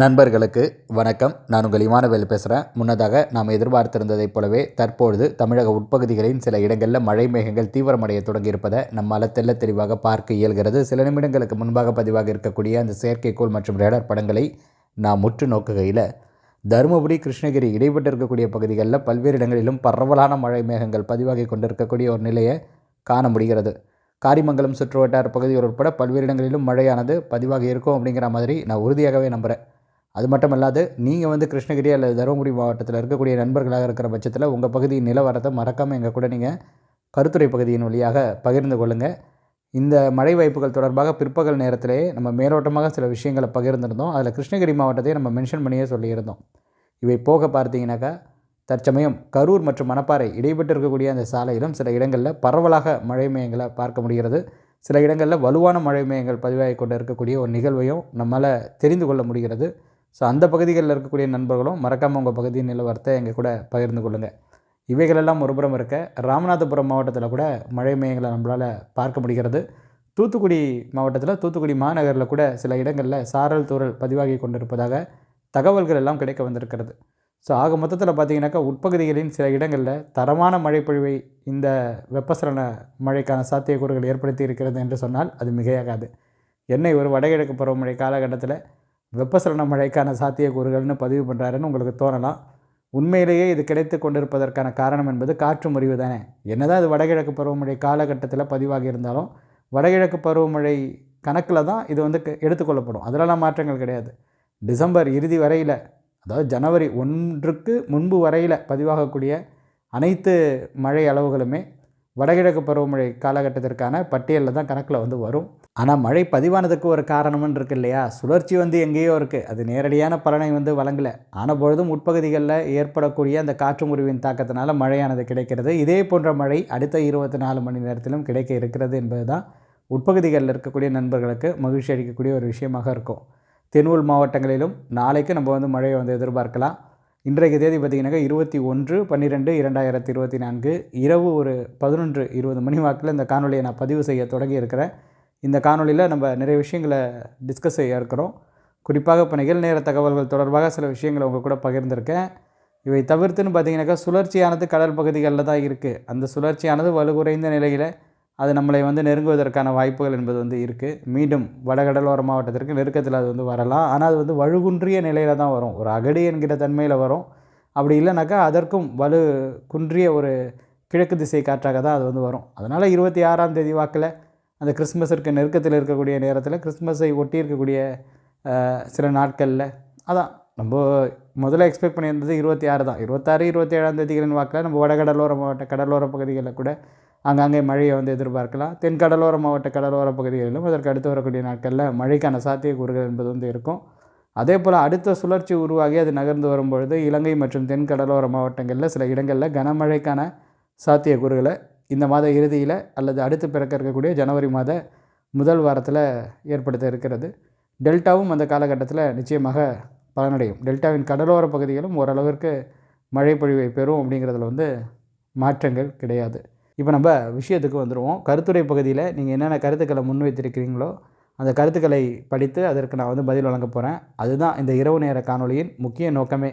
நண்பர்களுக்கு வணக்கம். நான் உங்கள் இமானவேல் பேசுகிறேன் முன்னதாக நாம் எதிர்பார்த்திருந்ததைப் போலவே தற்பொழுது தமிழக உட்பகுதிகளின் சில இடங்களில் மழை மேகங்கள் தீவிரமடைய தொடங்கியிருப்பதை நம்மால் தெல்ல தெளிவாக பார்க்க இயல்கிறது. சில நிமிடங்களுக்கு முன்பாக பதிவாக இருக்கக்கூடிய அந்த செயற்கைக்கோள் மற்றும் ரேடர் படங்களை நாம் முற்று நோக்குகையில் தருமபுரி கிருஷ்ணகிரி இடைப்பட்டு இருக்கக்கூடிய பகுதிகளில் பல்வேறு இடங்களிலும் பரவலான மழை மேகங்கள் பதிவாகி கொண்டிருக்கக்கூடிய ஒரு நிலையை காண முடிகிறது. காரிமங்கலம் சுற்றுவட்டார பகுதிகள் உட்பட பல்வேறு இடங்களிலும் மழையானது பதிவாக இருக்கும் அப்படிங்கிற மாதிரி நான் உறுதியாகவே நம்புகிறேன் அது மட்டும் இல்லாது நீங்கள் வந்து கிருஷ்ணகிரி அல்லது தருமபுரி மாவட்டத்தில் இருக்கக்கூடிய நண்பர்களாக இருக்கிற பட்சத்தில் உங்கள் பகுதியின் நிலவரத்தை மறக்காமல் எங்கள் கூட நீங்கள் கருத்துரை பகுதியின் வழியாக பகிர்ந்து கொள்ளுங்கள் இந்த மழை வாய்ப்புகள் தொடர்பாக பிற்பகல் நேரத்திலேயே நம்ம மேலோட்டமாக சில விஷயங்களை பகிர்ந்திருந்தோம். அதில் கிருஷ்ணகிரி மாவட்டத்தை நம்ம மென்ஷன் பண்ணியே சொல்லியிருந்தோம். இவை போக பார்த்தீங்கன்னாக்கா தற்சமயம் கரூர் மற்றும் மணப்பாறை இடைப்பட்டு இருக்கக்கூடிய அந்த சாலையிலும் சில இடங்களில் பரவலாக மழை மேகங்களை பார்க்க முடிகிறது. சில இடங்களில் வலுவான மழை மேகங்கள் பதிவாகி கொண்டு இருக்கக்கூடிய ஒரு நிகழ்வையும் நம்மளால் தெரிந்து கொள்ள முடிகிறது. ஸோ அந்த பகுதிகளில் இருக்கக்கூடிய நண்பர்களும் மறக்காமல் உங்கள் பகுதியின் நிலவரத்தை எங்கள் கூட பகிர்ந்து கொள்ளுங்கள் இவைகளெல்லாம் ஒருபுறம் இருக்க ராமநாதபுரம் மாவட்டத்தில் கூட மழை மேகங்களை நம்மளால் பார்க்க முடிகிறது. தூத்துக்குடி மாவட்டத்தில் தூத்துக்குடி மாநகரில் கூட சில இடங்களில் சாரல் தூறல் பதிவாகி கொண்டிருப்பதாக தகவல்கள் எல்லாம் கிடைக்க வந்திருக்கிறது. ஸோ ஆக மொத்தத்தில் பார்த்திங்கனாக்கா உட்பகுதிகளின் சில இடங்களில் தரமான மழைப்பொழிவை இந்த வெப்பசலன மழைக்கான சாத்தியக்கூறுகள் ஏற்படுத்தி இருக்கிறது என்று சொன்னால் அது மிகையாகாது. என்னை ஒரு வடகிழக்கு பருவமழை காலகட்டத்தில் வெப்பசலன மழைக்கான சாத்தியக்கூறுகள்னு பதிவு பண்ணுறாருன்னு உங்களுக்கு தோணலாம். உண்மையிலேயே இது கிடைத்து கொண்டிருப்பதற்கான காரணம் என்பது காற்று முறிவு தானே? என்னதான் இது வடகிழக்கு பருவமழை காலகட்டத்தில் பதிவாகி இருந்தாலும் வடகிழக்கு பருவமழை கணக்கில் தான் இது வந்து எடுத்துக்கொள்ளப்படும் அதிலலாம் மாற்றங்கள் கிடையாது. டிசம்பர் இறுதி வரையில் அதாவது ஜனவரி ஒன்றுக்கு முன்பு வரையில் பதிவாகக்கூடிய அனைத்து மழை அளவுகளுமே வடகிழக்கு பருவமழை காலகட்டத்திற்கான பட்டியலில் தான் கணக்கில் வந்து வரும். ஆனால் மழை பதிவானதுக்கு ஒரு காரணம்னு இருக்கு இல்லையா? சுழற்சி வந்து எங்கேயோ இருக்குது அது நேரடியான பலனை வந்து வழங்கலை. ஆனபொழுதும் உட்பகுதிகளில் ஏற்படக்கூடிய அந்த காற்று முறிவின் தாக்கத்தினால மழையானது கிடைக்கிறது. இதே போன்ற மழை அடுத்த இருபத்தி நாலு மணி நேரத்திலும் கிடைக்க இருக்கிறது என்பது தான் உட்பகுதிகளில் இருக்கக்கூடிய நண்பர்களுக்கு மகிழ்ச்சி அளிக்கக்கூடிய ஒரு விஷயமாக இருக்கும். தென்னுள் மாவட்டங்களிலும் நாளைக்கு நம்ம வந்து மழையை வந்து எதிர்பார்க்கலாம். இன்றைக்கு தேதி பார்த்திங்கனாக்கா இருபத்தி ஒன்று பன்னிரெண்டு இரண்டாயிரத்தி இருபத்தி நான்கு இரவு ஒரு பதினொன்று இருபது மணி வாக்கில் இந்த காணொலியை நான் பதிவு செய்ய தொடங்கி இருக்கிறேன் இந்த காணொலியில் நம்ம நிறைய விஷயங்களை டிஸ்கஸ் செய்ய இருக்கிறோம். குறிப்பாக இப்போ நிகழ்நேர தகவல்கள் தொடர்பாக சில விஷயங்களை உங்கள் கூட பகிர்ந்திருக்கேன். இவை தவிர்த்துன்னு பார்த்தீங்கன்னாக்கா சுழற்சியானது கடல் பகுதிகளில் தான் இருக்குது அந்த சுழற்சியானது வலுகுறைந்த நிலையில் அது நம்மளை வந்து நெருங்குவதற்கான வாய்ப்புகள் என்பது வந்து இருக்குது மீண்டும் வடகடலோர மாவட்டத்திற்கு நெருக்கத்தில் அது வந்து வரலாம். ஆனால் அது வந்து வலுகுன்றிய நிலையில் தான் வரும். ஒரு அகடி என்கிற தன்மையில் வரும். அப்படி இல்லைனாக்கா அதற்கும் வலு குன்றிய ஒரு கிழக்கு திசை காற்றாக தான் அது வந்து வரும். அதனால் இருபத்தி ஆறாம் தேதி வாக்கில் அந்த கிறிஸ்மஸிற்கு நெருக்கத்தில் இருக்கக்கூடிய நேரத்தில் கிறிஸ்மஸை ஒட்டி இருக்கக்கூடிய சில நாட்களில் அதான் நம்ம முதல்ல எக்ஸ்பெக்ட் பண்ணியிருந்தது இருபத்தி ஆறு தான். இருபத்தாறு இருபத்தி ஏழாம் தேதிகளின் வாக்கில் நம்ம வடகடலோர மாவட்ட கடலோர பகுதிகளில் கூட அங்கங்கே மழையை வந்து எதிர்பார்க்கலாம். தென் கடலோர மாவட்ட கடலோர பகுதிகளிலும் அதற்கு அடுத்து வரக்கூடிய நாட்களில் மழைக்கான சாத்தியக்கூறுகள் என்பது வந்து இருக்கும். அதே போல் அடுத்த சுழற்சி உருவாகி அது நகர்ந்து வரும்பொழுது இலங்கை மற்றும் தென் கடலோர மாவட்டங்களில் சில இடங்களில் கனமழைக்கான சாத்தியக்கூறுகளை இந்த மாத இறுதியில் அல்லது அடுத்து பிறக்க இருக்கக்கூடிய ஜனவரி மாத முதல் வாரத்தில் ஏற்படுத்த இருக்கிறது. டெல்டாவும் அந்த காலகட்டத்தில் நிச்சயமாக பலனடையும். டெல்டாவின் கடலோர பகுதிகளும் ஓரளவிற்கு மழை பொழிவை பெறும் அப்படிங்கிறதுல வந்து மாற்றங்கள் கிடையாது. இப்போ நம்ம விஷயத்துக்கு வந்துடுவோம் கருத்துரை பகுதியில் நீங்கள் என்னென்ன கருத்துக்களை முன்வைத்திருக்கிறீங்களோ அந்த கருத்துக்களை படித்து அதற்கு நான் வந்து பதில் வழங்க போகிறேன் அதுதான் இந்த இரவு நேர காணொலியின் முக்கிய நோக்கமே.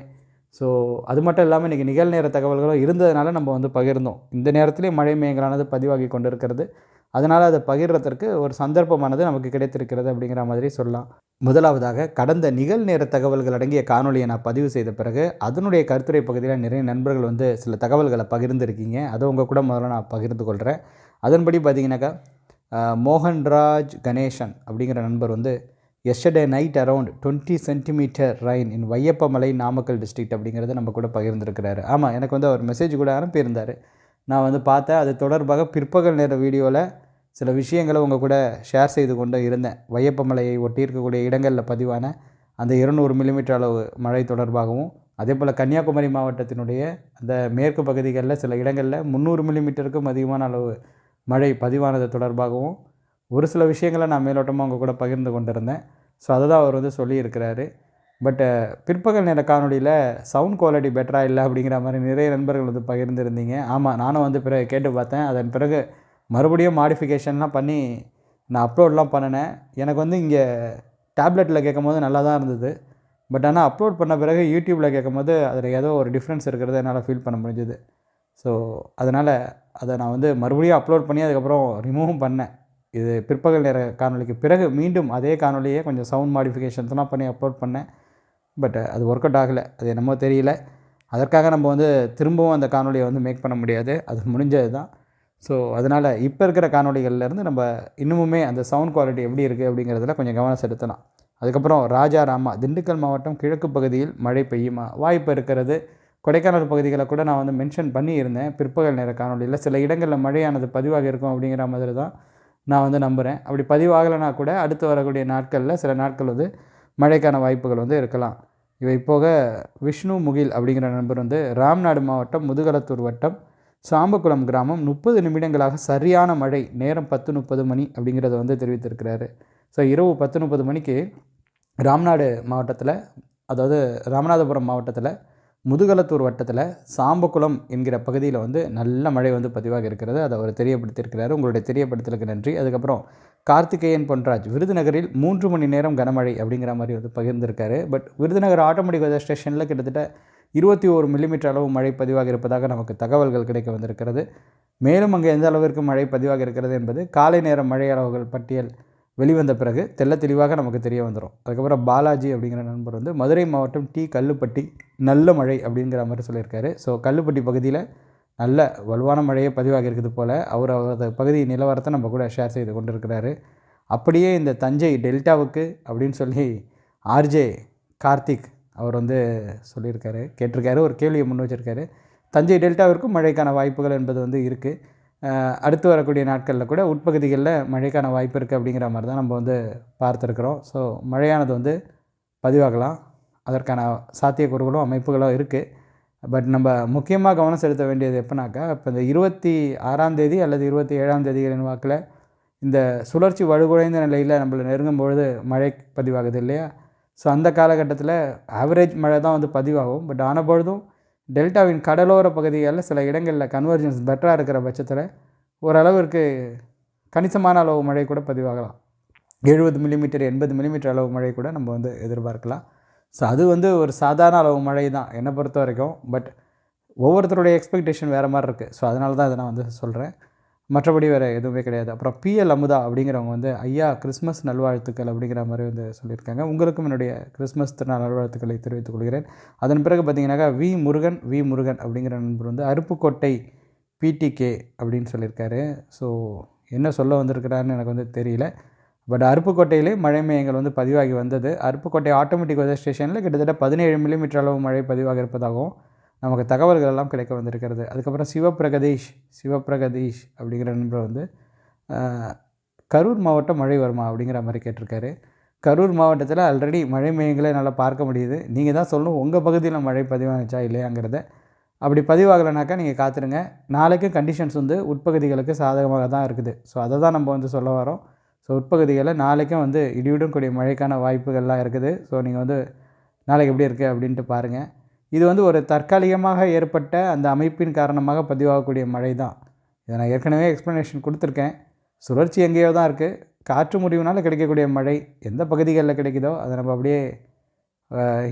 ஸோ அது மட்டும் இல்லாமல் இன்றைக்கி நிகழ்நேர தகவல்களும் இருந்ததுனால நம்ம வந்து பகிர்ந்தோம். இந்த நேரத்திலே மழை மேங்கலானது பதிவாகி கொண்டிருக்கிறது. அதனால் அதை பகிர்றதற்கு ஒரு சந்தர்ப்பமானது நமக்கு கிடைத்திருக்கிறது அப்படிங்கிற மாதிரி சொல்லலாம். முதலாவதாக கடந்த நிகழ்நேர தகவல்கள் அடங்கிய காணொலியை நான் பதிவு செய்த பிறகு அதனுடைய கருத்துரை பகுதியில் நிறைய நண்பர்கள் வந்து சில தகவல்களை பகிர்ந்துருக்கீங்க. அதை உங்கள் கூட முதல்ல நான் பகிர்ந்து கொள்கிறேன் அதன்படி பார்த்தீங்கன்னாக்கா மோகன்ராஜ் கணேசன் அப்படிங்கிற நண்பர் வந்து yesterday night around twenty centimetre rain in Vaiyappamalai Namakkal district அப்படிங்கிறத நம்ம கூட பகிர்ந்துருக்கிறாரு. ஆமாம் எனக்கு வந்து அவர் மெசேஜ் கூட அனுப்பியிருந்தார். நான் வந்து பார்த்தேன் அது தொடர்பாக பிற்பகல் நேர வீடியோவில் சில விஷயங்களை உங்கள் கூட ஷேர் செய்து கொண்டு இருந்தேன். வையப்பமலையை ஒட்டி இருக்கக்கூடிய இடங்களில் பதிவான அந்த இருநூறு மில்லிமீட்டர் அளவு மழை தொடர்பாகவும் அதே போல் கன்னியாகுமரி மாவட்டத்தினுடைய அந்த மேற்கு பகுதிகளில் சில இடங்களில் முந்நூறு மில்லிமீட்டருக்கும் அதிகமான அளவு மழை பதிவானது தொடர்பாகவும் ஒரு சில விஷயங்களை நான் மேலோட்டமாக அவங்க கூட பகிர்ந்து கொண்டிருந்தேன். ஸோ அதை தான் அவர் வந்து சொல்லியிருக்கிறாரு. பட்டு பிற்பகல் நேர காணொலியில் சவுண்ட் குவாலிட்டி பெட்டராக இல்லை அப்படிங்கிற மாதிரி நிறைய நண்பர்கள் வந்து பகிர்ந்துருந்தீங்க. ஆமாம் நானும் வந்து பிறகு கேட்டு பார்த்தேன். அதன் பிறகு மறுபடியும் மாடிஃபிகேஷன்லாம் பண்ணி நான் அப்லோட்லாம் பண்ணினேன். எனக்கு வந்து இங்கே டேப்லெட்டில் கேட்கும்போது நல்லா தான் இருந்தது. பட் ஆனால் அப்லோட் பண்ண பிறகு யூடியூப்பில் கேட்கும்போது அதில் ஏதோ ஒரு டிஃப்ரென்ஸ் இருக்கிறத என்னால் ஃபீல் பண்ண முடிஞ்சுது. ஸோ அதனால் அதை நான் வந்து மறுபடியும் அப்லோட் பண்ணி அதுக்கப்புறம் ரிமூவும் பண்ணேன். இது பிற்பகல் நேர காணொளிக்கு பிறகு மீண்டும் அதே காணொலியை கொஞ்சம் சவுண்ட் மாடிஃபிகேஷன்ஸ்லாம் பண்ணி அப்லோட் பண்ணேன். பட் அது ஒர்க் அவுட் ஆகலை. அது என்னமோ தெரியல. அதற்காக நம்ம வந்து திரும்பவும் அந்த காணொலியை வந்து மேக் பண்ண முடியாது. அது முடிஞ்சது தான். ஸோ அதனால் இப்போ இருக்கிற காணொளிகள்லேருந்து நம்ம இன்னுமுமே அந்த சவுண்ட் குவாலிட்டி எப்படி இருக்குது அப்படிங்கிறதுல கொஞ்சம் கவனம் செலுத்தலாம். அதுக்கப்புறம் ராஜா ராமா திண்டுக்கல் மாவட்டம் கிழக்கு பகுதியில் மழை பெய்யுமா? வாய்ப்பு இருக்கிறது. கொடைக்கானல் பகுதிகளை கூட நான் வந்து மென்ஷன் பண்ணியிருந்தேன். பிற்பகல் நேர காணொலியில் சில இடங்களில் மழையானது பதிவாக இருக்கும் அப்படிங்கிற மாதிரி தான் நான் வந்து நம்புகிறேன் அப்படி பதிவாகலைனா கூட அடுத்து வரக்கூடிய நாட்களில் சில நாட்கள் வந்து மழைக்கான வாய்ப்புகள் வந்து இருக்கலாம். இவை போக விஷ்ணு முகில் அப்படிங்கிற நண்பர் வந்து ராம்நாடு மாவட்டம் முதுகலத்தூர் வட்டம் சாம்பக்குளம் கிராமம். முப்பது நிமிடங்களாக சரியான மழை நேரம் பத்து முப்பது மணி அப்படிங்கிறத வந்து தெரிவித்திருக்கிறாரு. ஸோ இரவு பத்து முப்பது மணிக்கு ராம்நாடு மாவட்டத்தில் அதாவது ராமநாதபுரம் மாவட்டத்தில் முதுகலத்தூர் வட்டத்தில் சாம்பக்குளம் என்கிற பகுதியில் வந்து நல்ல மழை வந்து பதிவாக இருக்கிறது. அதை அவர் தெரியப்படுத்தியிருக்கிறார். உங்களுடைய தெரியப்படுத்தலுக்கு நன்றி. அதுக்கப்புறம் கார்த்திகேயன் பொன்ராஜ் விருதுநகரில் மூன்று மணி நேரம் கனமழை அப்படிங்கிற மாதிரி வந்து பகிர்ந்திருக்காரு. பட் விருதுநகர் ஆட்டோமேட்டிக் வெதர் ஸ்டேஷனில் கிட்டத்தட்ட இருபத்தி ஒரு மில்லிமீட்டர் அளவு மழை பதிவாக இருப்பதாக நமக்கு தகவல்கள் கிடைக்க வந்திருக்கிறது. மேலும் அங்கே எந்த அளவிற்கு மழை பதிவாக இருக்கிறது என்பது காலை நேர மழை அளவுகள் பட்டியல் வெளிவந்த பிறகு தெல்ல தெளிவாக நமக்கு தெரிய வந்துடும் அதுக்கப்புறம் பாலாஜி அப்படிங்கிற நண்பர் வந்து மதுரை மாவட்டம் டி. கல்லுப்பட்டி நல்ல மழை அப்படிங்கிற மாதிரி சொல்லியிருக்காரு. ஸோ கல்லுப்பட்டி பகுதியில் நல்ல வலுவான மழையே பதிவாக இருக்குது போல் அவர் அவரது பகுதி நிலவரத்தை நம்ம கூட ஷேர் செய்து கொண்டிருக்கிறாரு. அப்படியே இந்த தஞ்சை டெல்டாவுக்கு அப்படின்னு சொல்லி ஆர்ஜே கார்த்திக் அவர் வந்து சொல்லியிருக்காரு கேட்டிருக்காரு ஒரு கேள்வியை முன் வச்சுருக்காரு. தஞ்சை டெல்டாவிற்கும் மழைக்கான வாய்ப்புகள் என்பது வந்து இருக்குது அடுத்து வரக்கூடிய நாட்களில் கூட உட்பகுதிகளில் மழைக்கான வாய்ப்பு இருக்குது அப்படிங்கிற மாதிரி தான் நம்ம வந்து பார்த்துருக்குறோம். ஸோ மழையானது வந்து பதிவாகலாம். அதற்கான சாத்தியக்கூறுகளும் அமைப்புகளும் இருக்குது பட் நம்ம முக்கியமாக கவனம் செலுத்த வேண்டியது எப்போனாக்கா இப்போ இந்த இருபத்தி ஆறாம் தேதி அல்லது இருபத்தி ஏழாம் தேதிகளின் வாக்கில் இந்த சுழற்சி வலுகுழைந்த நிலையில் நம்மளை நெருங்கும் பொழுது மழை பதிவாகுது இல்லையா? ஸோ அந்த காலகட்டத்தில் ஆவரேஜ் மழை தான் வந்து பதிவாகும். பட் ஆன பொழுதும் டெல்டாவின் கடலோர பகுதிகளில் சில இடங்களில் கன்வர்ஜன்ஸ் பெட்டராக இருக்கிற பட்சத்தில் ஓரளவிற்கு கணிசமான அளவு மழை கூட பதிவாகலாம். எழுபது மில்லிமீட்டர் எண்பது மில்லிமீட்டர் அளவு மழை கூட நம்ம வந்து எதிர்பார்க்கலாம். ஸோ அது வந்து ஒரு சாதாரண அளவு மழை தான் என்னை பொறுத்த வரைக்கும். பட் ஒவ்வொருத்தருடைய எக்ஸ்பெக்டேஷன் வேறு மாதிரி இருக்குது ஸோ அதனால தான் இதை நான் வந்து சொல்கிறேன் மற்றபடி வேறு எதுவுமே கிடையாது. அப்புறம் பிஎல் அமுதா அப்படிங்கிறவங்க வந்து ஐயா கிறிஸ்மஸ் நல்வாழ்த்துக்கள் அப்படிங்கிற மாதிரி வந்து சொல்லியிருக்காங்க. உங்களுக்கும் என்னுடைய கிறிஸ்மஸ் திருநாள் நல்வாழ்த்துக்களை தெரிவித்துக் கொள்கிறேன். அதன் பிறகு பார்த்தீங்கன்னாக்கா வி முருகன் வி முருகன் அப்படிங்கிற நண்பர் வந்து அருப்புக்கோட்டை பிடிகே அப்படின்னு சொல்லியிருக்காரு. ஸோ என்ன சொல்ல வந்திருக்கிறாருன்னு எனக்கு வந்து தெரியல. பட் அருப்புக்கோட்டையிலே மழை மேயங்கள் வந்து பதிவாகி வந்தது. அருப்புக்கோட்டை ஆட்டோமேட்டிக் வெதர் ஸ்டேஷனில் கிட்டத்தட்ட பதினேழு மில்லிமீட்டர் அளவு மழை பதிவாக இருப்பதாகவும் நமக்கு தகவல்கள் எல்லாம் கிடைக்க வந்திருக்கிறது. அதுக்கப்புறம் சிவபிரகதீஷ் சிவபிரகதீஷ் அப்படிங்கிற நண்பர் வந்து கரூர் மாவட்டம் மழை வருமா அப்படிங்கிற மாதிரி கேட்டிருக்காரு. கரூர் மாவட்டத்தில் ஆல்ரெடி மழை மேயங்களை நல்லா பார்க்க முடியுது. நீங்கள் தான் சொல்லணும் உங்கள் பகுதியில் மழை பதிவானுச்சா இல்லையாங்கிறத. அப்படி பதிவாகலைனாக்கா நீங்கள் காத்துருங்க. நாளைக்கும் கண்டிஷன்ஸ் வந்து உட்பகுதிகளுக்கு சாதகமாக தான் இருக்குது. ஸோ அதை தான் நம்ம வந்து சொல்ல வரோம். ஸோ உட்பகுதிகளில் நாளைக்கும் வந்து இடியுடன் கூடிய மழைக்கான வாய்ப்புகள்லாம் இருக்குது. ஸோ நீங்கள் வந்து நாளைக்கு எப்படி இருக்குது அப்படின்ட்டு பாருங்கள் இது வந்து ஒரு தற்காலிகமாக ஏற்பட்ட அந்த அமைப்பின் காரணமாக பதிவாகக்கூடிய மழை தான் இதை நான் ஏற்கனவே எக்ஸ்ப்ளனேஷன் கொடுத்துருக்கேன். சுழற்சி எங்கேயோ தான் இருக்குது காற்று முடிவுனால் கிடைக்கக்கூடிய மழை எந்த பகுதிகளில் கிடைக்குதோ அதை நம்ம அப்படியே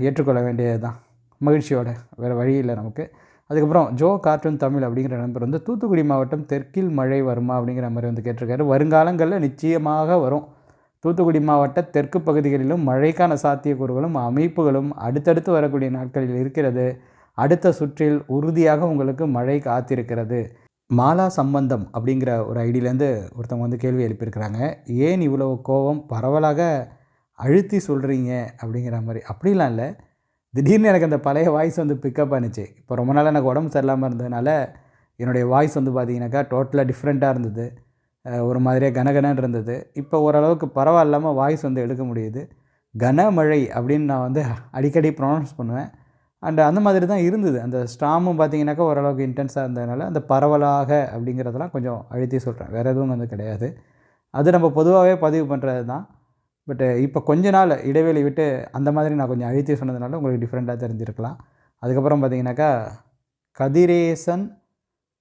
ஏற்றுக்கொள்ள வேண்டியது தான் மகிழ்ச்சியோட வேறு வழி இல்லை நமக்கு. அதுக்கப்புறம் ஜோ கார்ட்டூன் தமிழ் அப்படிங்கிற நண்பர் வந்து தூத்துக்குடி மாவட்டம் தெற்கில் மழை வருமா? அப்படிங்கிற மாதிரி வந்து கேட்டிருக்காரு. வருங்காலங்களில் நிச்சயமாக வரும். தூத்துக்குடி மாவட்ட தெற்கு பகுதிகளிலும் மழைக்கான சாத்தியக்கூறுகளும் அமைப்புகளும் அடுத்தடுத்து வரக்கூடிய நாட்களில் இருக்கிறது. அடுத்த சுற்றில் உறுதியாக உங்களுக்கு மழை காத்திருக்கிறது. மாலா சம்பந்தம் அப்படிங்கிற ஒரு ஐடியிலேருந்து ஒருத்தவங்க வந்து கேள்வி எழுப்பியிருக்கிறாங்க. ஏன் இவ்வளோ கோபம்? பரவலாக அழுத்தி சொல்கிறீங்க அப்படிங்கிற மாதிரி. அப்படிலாம் இல்லை. திடீர்னு எனக்கு அந்த பழைய வாய்ஸ் வந்து பிக்கப் ஆனிச்சு. இப்போ ரொம்ப நாள் எனக்கு உடம்பு சரியில்லாமல் இருந்ததுனால என்னுடைய வாய்ஸ் வந்து பார்த்தீங்கன்னாக்கா டோட்டலாக டிஃப்ரெண்ட்டாக இருந்தது. ஒரு மாதிரியாக கனகனன்னு இருந்தது. இப்போ ஓரளவுக்கு பரவாயில்லாமல் வாய்ஸ் வந்து எடுக்க முடியுது. கனமழை அப்படின்னு நான் வந்து அடிக்கடி ப்ரொனவுன்ஸ் பண்ணுவேன். அண்ட் அந்த மாதிரி தான் இருந்தது. அந்த ஸ்டாமும் பார்த்தீங்கன்னாக்கா ஓரளவுக்கு இன்டென்ஸாக இருந்ததுனால அந்த பரவலாக அப்படிங்கிறதெல்லாம் கொஞ்சம் அழுத்தி சொல்கிறேன் வேறு எதுவும் வந்து கிடையாது. அது நம்ம பொதுவாகவே பதிவு பண்ணுறது தான். பட்டு இப்போ கொஞ்ச நாள் இடைவெளி விட்டு அந்த மாதிரி நான் கொஞ்சம் அழுத்தி சொன்னதுனால உங்களுக்கு டிஃப்ரெண்ட்டாக தெரிஞ்சிருக்கலாம். அதுக்கப்புறம் பார்த்தீங்கன்னாக்கா கதிரேசன்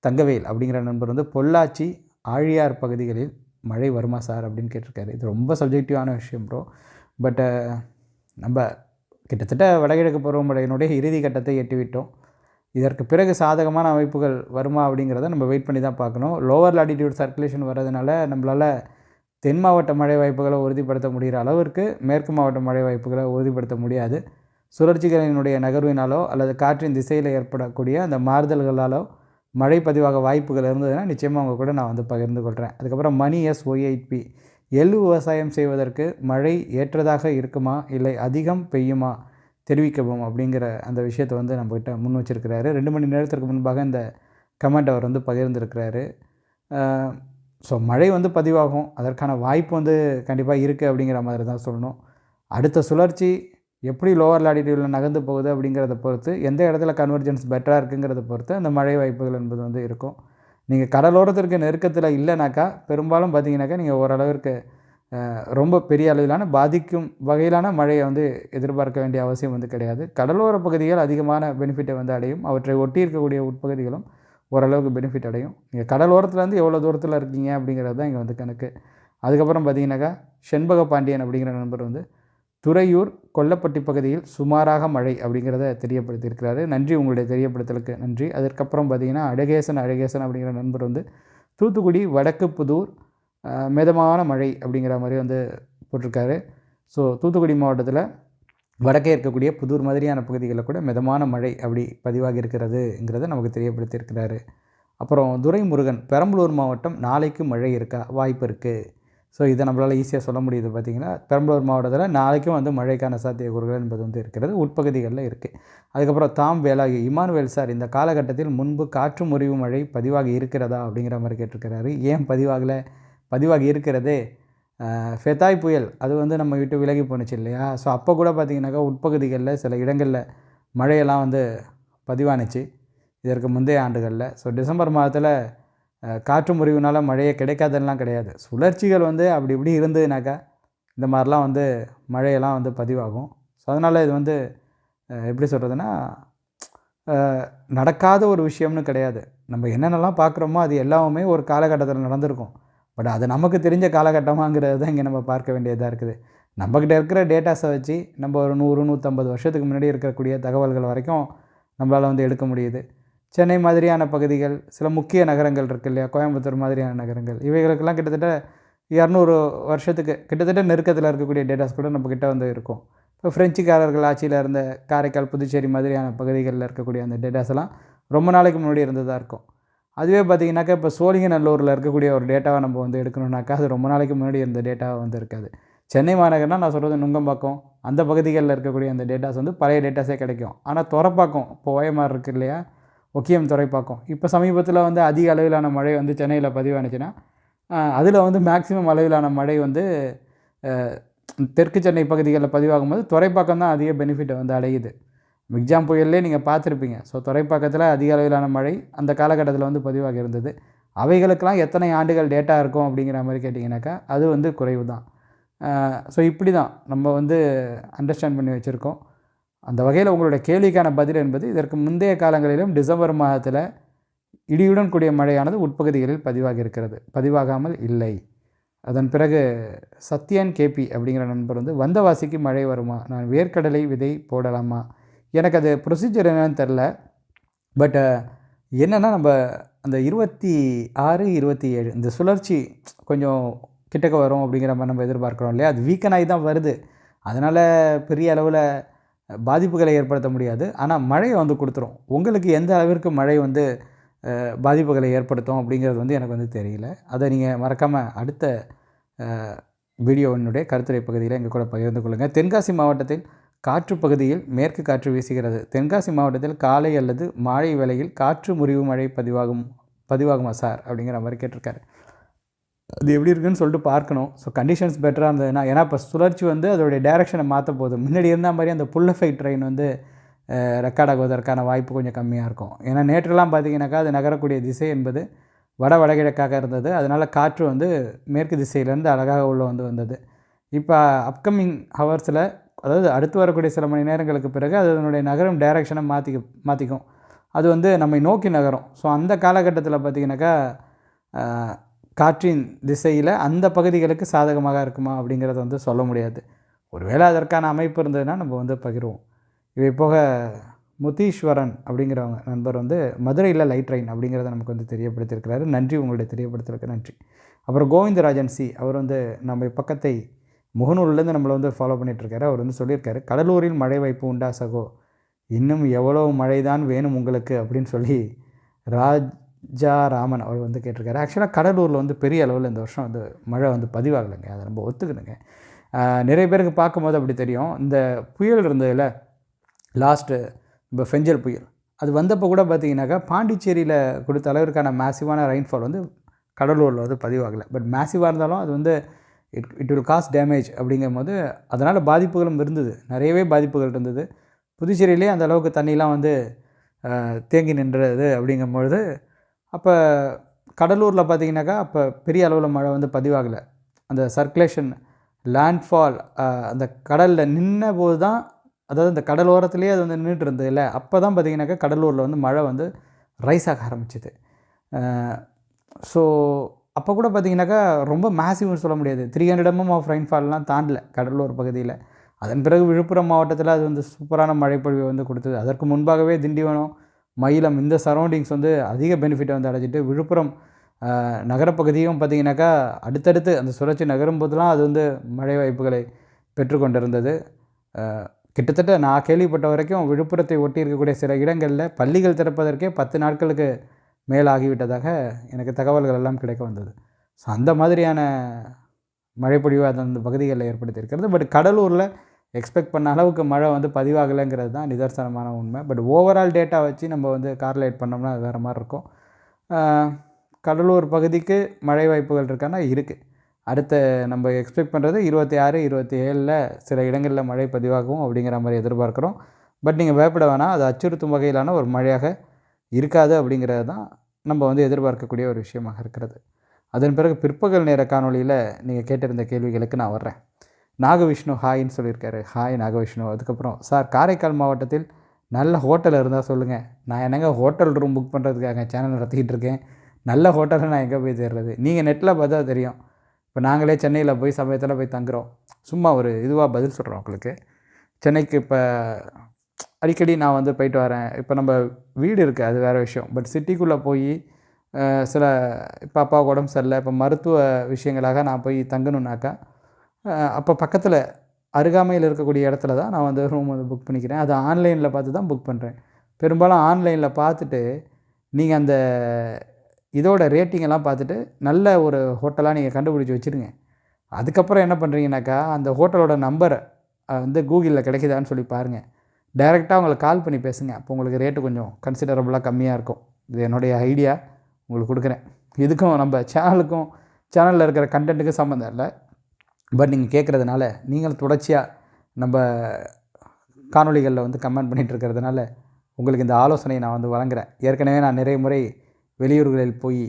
தங்கவேல் அப்படிங்கிற நண்பர் வந்து பொள்ளாச்சி ஆழியார் பகுதிகளில் மழை வருமா சார் அப்படின்னு கேட்டிருக்காரு. இது ரொம்ப சப்ஜெக்டிவான விஷயம் ப்ரோ பட்டு நம்ம கிட்டத்தட்ட வடகிழக்கு பருவமழையினுடைய இறுதி கட்டத்தை எட்டிவிட்டோம். இதற்கு பிறகு சாதகமான அமைப்புகள் வருமா அப்படிங்கிறத நம்ம வெயிட் பண்ணி தான் பார்க்கணும். லோவர் லாட்டிடியூட் சர்க்குலேஷன் வர்றதுனால நம்மளால் தென் மாவட்ட மழை வாய்ப்புகளை உறுதிப்படுத்த முடிகிற அளவிற்கு மேற்கு மாவட்ட மழை வாய்ப்புகளை உறுதிப்படுத்த முடியாது. சுழற்சிகளினுடைய நகர்வினாலோ அல்லது காற்றின் திசையில் ஏற்படக்கூடிய அந்த மாறுதல்களாலோ மழை பதிவாக வாய்ப்புகள் இருந்ததுன்னா நிச்சயமாக அவங்க கூட நான் வந்து பகிர்ந்து கொள்கிறேன் அதுக்கப்புறம் மணி எஸ் ஒய்ஐபி எள்ளு விவசாயம் செய்வதற்கு மழை ஏற்றதாக இருக்குமா? இல்லை அதிகம் பெய்யுமா? தெரிவிக்கவும் அப்படிங்கிற அந்த விஷயத்தை வந்து நம்மக்கிட்ட முன் வச்சிருக்கிறாரு. ரெண்டு மணி நேரத்திற்கு முன்பாக இந்த கமெண்ட் அவர் வந்து பகிர்ந்துருக்கிறாரு. ஸோ மழை வந்து பதிவாகும். அதற்கான வாய்ப்பு வந்து கண்டிப்பாக இருக்குது அப்படிங்கிற மாதிரி தான் சொல்லணும். அடுத்த சுழற்சி எப்படி லோவர் லாட்டிடியூடில் நகர்ந்து போகுது அப்படிங்கிறத பொறுத்து எந்த இடத்துல கன்வர்ஜென்ஸ் பெட்டராக இருக்குங்கிறத பொறுத்து அந்த மழை வாய்ப்புகள் என்பது வந்து இருக்கும். நீங்கள் கடலோரத்திற்கு நெருக்கத்தில் இல்லைனாக்கா பெரும்பாலும் பார்த்தீங்கன்னாக்கா நீங்கள் ஓரளவிற்கு ரொம்ப பெரிய அளவிலான பாதிக்கும் வகையிலான மழையை வந்து எதிர்பார்க்க வேண்டிய அவசியம் வந்து கிடையாது. கடலோர பகுதிகள் அதிகமான பெனிஃபிட்டை வந்து அடையும். அவற்றை ஒட்டி இருக்கக்கூடிய உட்பகுதிகளும் ஓரளவுக்கு பெனிஃபிட் அடையும். நீங்கள் கடலோரத்துலேருந்து எவ்வளோ தூரத்தில் இருக்கீங்க அப்படிங்கிறது தான் இங்கே வந்து கணக்கு. அதுக்கப்புறம் பார்த்தீங்கன்னாக்கா செண்பக பாண்டியன் அப்படிங்கிற நண்பர் வந்து துறையூர் கொல்லப்பட்டி பகுதியில் சுமாராக மழை அப்படிங்கிறத தெரியப்படுத்தியிருக்கிறாரு. நன்றி உங்களுடைய தெரியப்படுத்தலுக்கு நன்றி. அதற்கப்புறம் பார்த்தீங்கன்னா அழகேசன் அழகேசன் அப்படிங்கிற நண்பர் வந்து தூத்துக்குடி வடக்கு புதூர் மிதமான மழை அப்படிங்கிற மாதிரி வந்து போட்டிருக்காரு. ஸோ தூத்துக்குடி மாவட்டத்தில் வடக்கே இருக்கக்கூடிய புதூர் மாதிரியான பகுதிகளில் கூட மிதமான மழை அப்படி பதிவாகி இருக்கிறதுங்கிறத நமக்கு தெரியப்படுத்தியிருக்கிறாரு. அப்புறம் துரைமுருகன் பெரம்பலூர் மாவட்டம் நாளைக்கு மழை இருக்கா? வாய்ப்பு இருக்குது ஸோ இதை நம்மளால் ஈஸியாக சொல்ல முடியுது பார்த்திங்கன்னா பெரம்பலூர் மாவட்டத்தில் நாளைக்கும் வந்து மழைக்கான சாத்தியக்கூறுகள் என்பது வந்து இருக்கிறது. உட்பகுதிகளில் இருக்குது அதுக்கப்புறம் தாம் வேலாகி இமானுவேல் சார் இந்த காலகட்டத்தில் முன்பு காற்று முறிவு மழை பதிவாகி இருக்கிறதா அப்படிங்கிற மாதிரி கேட்டிருக்கிறாரு. ஏன் பதிவாகலை? பதிவாகி இருக்கிறதே. ஃபெத்தாய் புயல் அது வந்து நம்ம விட்டு விலகி போணுச்சு இல்லையா? ஸோ அப்போ கூட பார்த்திங்கனாக்கா உட்பகுதிகளில் சில இடங்களில் மழையெல்லாம் வந்து பதிவானுச்சு. இதற்கு முந்தைய ஆண்டுகளில். ஸோ டிசம்பர் மாதத்தில் காற்று முறிவுனால மழையே கிடைக்காதுன்னெலாம் கிடையாது. சுழற்சிகள் வந்து அப்படி இப்படி இருந்ததுனாக்கா இந்த மாதிரிலாம் வந்து மழையெல்லாம் வந்து பதிவாகும். ஸோ அதனால் இது வந்து எப்படி சொல்கிறதுனா நடக்காத ஒரு விஷயம்னு கிடையாது. நம்ம என்னென்னலாம் பார்க்குறோமோ அது எல்லாமே ஒரு காலகட்டத்தில் நடந்திருக்கும். பட் அது நமக்கு தெரிஞ்ச காலகட்டமாங்கிறது தான் இங்கே நம்ம பார்க்க வேண்டியதாக இருக்குது. நம்மக்கிட்ட இருக்கிற டேட்டாஸை வச்சு நம்ம ஒரு நூறு நூற்றம்பது வருஷத்துக்கு முன்னாடி இருக்கக்கூடிய தகவல்கள் வரைக்கும் நம்மளால் வந்து எடுக்க முடியுது. சென்னை மாதிரியான பகுதிகள் சில முக்கிய நகரங்கள் இருக்கு இல்லையா? கோயம்புத்தூர் மாதிரியான நகரங்கள். இவைகளுக்கெல்லாம் கிட்டத்தட்ட இரநூறு வருஷத்துக்கு கிட்டத்தட்ட நெருக்கத்தில் இருக்கக்கூடிய டேட்டாஸ் கூட நம்மக்கிட்ட வந்து இருக்கும். இப்போ ஃப்ரெஞ்சுக்காரர்கள் ஆட்சியில் இருந்த காரைக்கால் புதுச்சேரி மாதிரியான பகுதிகளில் இருக்கக்கூடிய அந்த டேட்டாஸ் எல்லாம் ரொம்ப நாளைக்கு முன்னாடி இருந்ததாக இருக்கும். அதுவே பார்த்திங்கனாக்கா இப்போ சோழிங்கநல்லூரில் இருக்கக்கூடிய ஒரு டேட்டாவை நம்ம வந்து எடுக்கணுனாக்கா அது ரொம்ப நாளைக்கு முன்னாடி இருந்த டேட்டாவை வந்து இருக்காது. சென்னை மாநகர்னால் நான் சொல்கிறது நுங்கம்பாக்கம் அந்த பகுதிகளில் இருக்கக்கூடிய அந்த டேட்டாஸ் வந்து பழைய டேட்டாஸே கிடைக்கும். ஆனால் துறப்பாக்கம் இப்போ ஓயமாக இருக்கு இல்லையா? ஒக்கியம் துறைப்பாக்கம் இப்போ சமீபத்தில் வந்து அதிக அளவிலான மழை வந்து சென்னையில் பதிவானுச்சுன்னா அதில் வந்து மேக்ஸிமம் அளவிலான மழை வந்து தெற்கு சென்னை பகுதிகளில் பதிவாகும் போது துறைப்பாக்கம் தான் அதிக பெனிஃபிட்டை வந்து அடையுது. மிக்ஜாம் புயல்லே நீங்கள் பார்த்துருப்பீங்க. ஸோ துறைப்பாக்கத்தில் அதிக அளவிலான மழை அந்த காலகட்டத்தில் வந்து பதிவாக இருந்தது. அவைகளுக்கெல்லாம் எத்தனை ஆண்டுகள் டேட்டா இருக்கும் அப்படிங்கிற மாதிரி கேட்டிங்கனாக்கா அது வந்து குறைவு தான் ஸோ இப்படி தான் நம்ம வந்து அண்டர்ஸ்டாண்ட் பண்ணி வச்சுருக்கோம். அந்த வகையில் உங்களுடைய கேள்விக்கான பதில் என்பது இதற்கு முந்தைய காலங்களிலும் டிசம்பர் மாதத்தில் இடியுடன் கூடிய மழையானது உட்பகுதிகளில் பதிவாகி இருக்கிறது. பதிவாகாமல் இல்லை. அதன் பிறகு சத்யன் கேபி அப்படிங்கிற நண்பர் வந்து வந்தவாசிக்கு மழை வருமா? நான் வேர்க்கடலை விதை போடலாமா? எனக்கு அது ப்ரொசீஜர் என்னன்னு தெரில பட் என்னென்னா நம்ம அந்த இருபத்தி ஆறு இருபத்தி ஏழு இந்த சுழற்சி கொஞ்சம் கிட்டக்க வரும் அப்படிங்கிற மாதிரி நம்ம எதிர்பார்க்குறோம் இல்லையா? அது வீக்கன் ஆகி தான் வருது. அதனால் பெரிய அளவில் பாதிப்புகளை ஏற்படுத்த முடியாது. ஆனால் மழையை வந்து கொடுத்துரும். உங்களுக்கு எந்த அளவிற்கு மழை வந்து பாதிப்புகளை ஏற்படுத்தும் அப்படிங்கிறது வந்து எனக்கு வந்து தெரியல. அதை நீங்கள் மறக்காமல் அடுத்த வீடியோவினுடைய கருத்துரை பகுதியில் எங்கள் கூட பகிர்ந்து கொள்ளுங்கள் தென்காசி மாவட்டத்தில் காற்று பகுதியில் மேற்கு காற்று வீசுகிறது. தென்காசி மாவட்டத்தில் காலை அல்லது மாலை வேளையில் காற்று முறிவு மழை பதிவாகும் பதிவாகுமா சார்? அப்படிங்கிற மாதிரி கேட்டிருக்காரு. அது எப்படி இருக்குன்னு சொல்லிட்டு பார்க்கணும். ஸோ கண்டிஷன்ஸ் பெட்டராக இருந்ததுன்னா ஏன்னா இப்போ சுழற்சி வந்து அதோடைய டேரக்ஷனை மாற்ற போகுது. முன்னாடி இருந்த மாதிரி அந்த புல்லஃபை ட்ரெயின் வந்து ரெக்கார்ட் ஆகுவதற்கான வாய்ப்பு கொஞ்சம் கம்மியாக இருக்கும். ஏன்னா நேற்றுலாம் பார்த்தீங்கன்னாக்கா அது நகரக்கூடிய திசை என்பது வட வடகிழக்காக இருந்தது. அதனால் காற்று வந்து மேற்கு திசையிலேருந்து அழகாக உள்ளே வந்து வந்தது. இப்போ அப்கமிங் ஹவர்ஸில் அதாவது அடுத்து வரக்கூடிய சில மணி நேரங்களுக்கு பிறகு அது அதனுடைய நகரம் டைரக்ஷனை மாற்றிக்க மாற்றிக்கும் அது வந்து நம்மை நோக்கி நகரும். ஸோ அந்த காலகட்டத்தில் பார்த்திங்கனாக்கா காற்றின் திசையில் அந்த பகுதிகளுக்கு சாதகமாக இருக்குமா அப்படிங்கிறத வந்து சொல்ல முடியாது. ஒருவேளை அதற்கான அமைப்பு இருந்ததுன்னா நம்ம வந்து பகிர்வோம். இவை போக முத்தீஸ்வரன் அப்படிங்கிறவங்க நண்பர் வந்து மதுரையில் லைட் ட்ரெயின் அப்படிங்கிறத நமக்கு வந்து தெரியப்படுத்தியிருக்கிறாரு. நன்றி உங்களுடைய தெரியப்படுத்துறதுக்கு நன்றி. அப்புறம் கோவிந்தராஜன் சி அவர் வந்து நம்ம பக்கத்தை முகநூல்லேருந்து நம்மளை வந்து ஃபாலோ பண்ணிகிட்ருக்காரு அவர் வந்து சொல்லியிருக்காரு கடலூரில் மழை வாய்ப்பு உண்டா சகோ? இன்னும் எவ்வளோ மழை தான் வேணும் உங்களுக்கு? அப்படின்னு சொல்லி ராஜ் ஜா ராமன் அவர் வந்து கேட்டிருக்காரு. ஆக்சுவலாக கடலூரில் வந்து பெரிய அளவில் இந்த வருஷம் வந்து மழை வந்து பதிவாகலைங்க. அதை நம்ம ஒத்துக்கணுங்க நிறைய பேருக்கு பார்க்கும்போது அப்படி தெரியும். இந்த புயல் இருந்ததில் லாஸ்ட்டு இப்போ ஃபெஞ்சல் புயல். அது வந்தப்போ கூட பார்த்தீங்கன்னாக்கா பாண்டிச்சேரியில் கொடுத்த அளவிற்கான மேசிவான ரெயின்ஃபால் வந்து கடலூரில் வந்து பதிவாகலை. பட் மேசிவாக இருந்தாலும் அது வந்து it it will cause damage அப்படிங்கும்போது அதனால் பாதிப்புகளும் இருந்தது. நிறையவே பாதிப்புகள் இருந்தது. புதுச்சேரியிலே அந்த அளவுக்கு தண்ணிலாம் வந்து தேங்கி நின்றது அப்படிங்கும்பொழுது அப்போ கடலூரில் பார்த்தீங்கன்னாக்கா அப்போ பெரிய அளவில் மழை வந்து பதிவாகலை. அந்த சர்க்குலேஷன் லேண்ட்ஃபால் அந்த கடலில் நின்ன போது தான் அதாவது அந்த கடலோரத்துலேயே அது வந்து நின்றுட்டு இருந்தது இல்லை அப்போ தான் பார்த்தீங்கன்னாக்கா கடலூரில் வந்து மழை வந்து ரைஸ் ஆக ஆரம்பிச்சிது. ஸோ அப்போ கூட பார்த்தீங்கன்னாக்கா ரொம்ப மேசிவ்னு சொல்ல முடியாது. த்ரீ ஹண்ட்ரட் எம்எம் ஆஃப் ரெயின்ஃபால்லாம் தாண்டல கடலூர் பகுதியில். அதன் பிறகு விழுப்புரம் மாவட்டத்தில் அது வந்து சூப்பரான மழைப்பொழிவை வந்து கொடுத்தது. அதற்கு முன்பாகவே திண்டிவனம் மயிலம் இந்த சரௌண்டிங்ஸ் வந்து அதிக பெனிஃபிட்டை வந்து அடைஞ்சிட்டு விழுப்புரம் நகரப்பகுதியும் பார்த்திங்கனாக்கா அடுத்தடுத்து அந்த சுழற்சி நகரும் போதெல்லாம் அது வந்து மழை வாய்ப்புகளை பெற்றுக்கொண்டிருந்தது கிட்டத்தட்ட நான் கேள்விப்பட்ட வரைக்கும் விழுப்புரத்தை ஒட்டி இருக்கக்கூடிய சில இடங்களில் பள்ளிகள் திறப்பதற்கே பத்து நாட்களுக்கு மேலாகிவிட்டதாக எனக்கு தகவல்கள் எல்லாம் கிடைக்க வந்தது. ஸோ அந்த மாதிரியான மழைப்பொழிவு அது அந்த பகுதிகளில் ஏற்படுத்தியிருக்கிறது பட் கடலூரில் எக்ஸ்பெக்ட் பண்ண அளவுக்கு மழை வந்து பதிவாகலைங்கிறது தான் நிதர்சனமான உண்மை. பட் ஓவரால் டேட்டா வச்சு நம்ம வந்து கார்லேட் பண்ணோம்னா அது வேறு மாதிரி இருக்கும். கடலூர் பகுதிக்கு மழை வாய்ப்புகள் இருக்கான்னா இருக்குது அடுத்த நம்ம எக்ஸ்பெக்ட் பண்ணுறது இருபத்தி ஆறு இருபத்தி ஏழில் சில இடங்களில் மழை பதிவாகும் அப்படிங்கிற மாதிரி எதிர்பார்க்குறோம். பட் நீங்கள் பயப்பட வேணாம். அது அச்சுறுத்தும் வகையிலான ஒரு மழையாக இருக்காது அப்படிங்கிறது தான் நம்ம வந்து எதிர்பார்க்கக்கூடிய ஒரு விஷயமாக இருக்கிறது. அதன் பிறகு பிற்பகல் நேர காணொலியில் நீங்கள் கேட்டிருந்த கேள்விகளுக்கு நான் வர்றேன். நாகவிஷ்ணு ஹாய்ன்னு சொல்லியிருக்காரு. ஹாய் நாகவிஷ்ணு. அதுக்கப்புறம் சார் காரைக்கால் மாவட்டத்தில் நல்ல ஹோட்டல் இருந்தால் சொல்லுங்கள் நான் என்னங்க ஹோட்டல் ரூம் புக் பண்ணுறதுக்காக சேனல் நடத்திக்கிட்டு இருக்கேன். நல்ல ஹோட்டலில் நான் எங்கே போய் தேடுறது நீங்கள் நெட்டில் பார்த்தா தெரியும். இப்போ நாங்களே சென்னையில் போய் சமயத்தில் போய் தங்குறோம். சும்மா ஒரு இதுவாக பதில் சொல்கிறோம் உங்களுக்கு. சென்னைக்கு இப்போ அடிக்கடி நான் வந்து போயிட்டு வரேன். இப்போ நம்ம வீடு இருக்குது அது வேறு விஷயம். பட் சிட்டிக்குள்ளே போய் சில இப்போ அப்பாவுக்கு உடம்பு சரியில்லை. இப்போ மருத்துவ விஷயங்களாக நான் போய் தங்கணுன்னாக்கா அப்போ பக்கத்தில் அருகாமையில் இருக்கக்கூடிய இடத்துல தான் நான் வந்து ரூம் வந்து புக் பண்ணிக்கிறேன். அது ஆன்லைனில் பார்த்து தான் புக் பண்ணுறேன் பெரும்பாலும் ஆன்லைனில் பார்த்துட்டு நீங்கள் அந்த இதோட ரேட்டிங் எல்லாம் பார்த்துட்டு நல்ல ஒரு ஹோட்டலாக நீங்கள் கண்டுபிடிச்சி வச்சுருங்க. அதுக்கப்புறம் என்ன பண்ணுறீங்கனாக்கா அந்த ஹோட்டலோட நம்பரை வந்து கூகுளில் கிடைக்குதான்னு சொல்லி பாருங்கள் டைரெக்டாக அவங்களுக்கு கால் பண்ணி பேசுங்க. அப்போ உங்களுக்கு ரேட்டு கொஞ்சம் கன்சிடரபுளாக கம்மியாக இருக்கும். இது என்னுடைய ஐடியா உங்களுக்கு கொடுக்குறேன். இதுக்கும் நம்ம சேனலுக்கும் சேனலில் இருக்கிற கண்டென்ட்டுக்கும் சம்மந்தம் இல்லை. பட் நீங்கள் கேட்குறதுனால நீங்களும் தொடர்ச்சியாக நம்ம காணொளிகளில் வந்து கமெண்ட் பண்ணிகிட்டு இருக்கிறதுனால உங்களுக்கு இந்த ஆலோசனையை நான் வந்து வழங்குறேன். ஏற்கனவே நான் நிறைய முறை வெளியூர்களில் போய்